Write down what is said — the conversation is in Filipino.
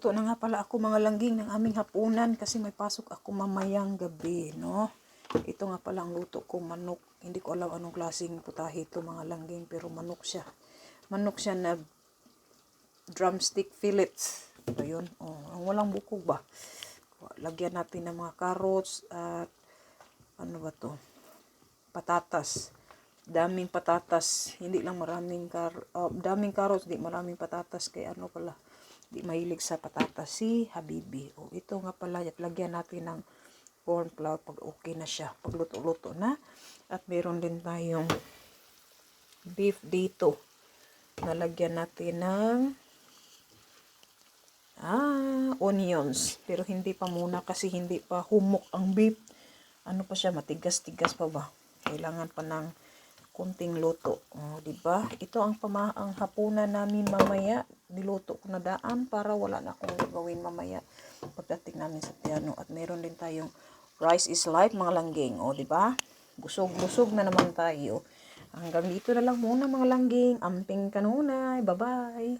Magluluto na nga pala ako mga langging ng aming hapunan kasi may pasok ako mamayang gabi, no? Ito nga pala ang luto ko, manok. Hindi ko alam anong klaseng putahe ito mga langging, pero manok siya. Manok siya na drumstick fillets. Ito yun. Oh, ang walang bukog ba? Lagyan natin ng mga carrots at ano ba to? Patatas. Daming patatas. Hindi lang maraming car uh, daming carrots, hindi maraming patatas kay ano pala. Hindi mahilig sa patatas si Habibi. O ito nga pala, lagyan natin ng corn flour pag okay na siya. Pag luto-luto na. At meron din tayong beef dito. Nalagyan natin ng ah, onions. Pero hindi pa muna kasi hindi pa humok ang beef. Ano pa siya, matigas-tigas pa ba? Kailangan pa ng kunting luto. Oh, 'di ba? Ito ang pama ang hapunan namin mamaya. Niluto ko na daan para wala na akong gagawin mamaya pagdating namin sa piano at meron din tayong rice is life mga langging, oh, 'di ba? Busog-busog na naman tayo. Hanggang dito na lang muna mga langging. Amping kanunay. Bye-bye.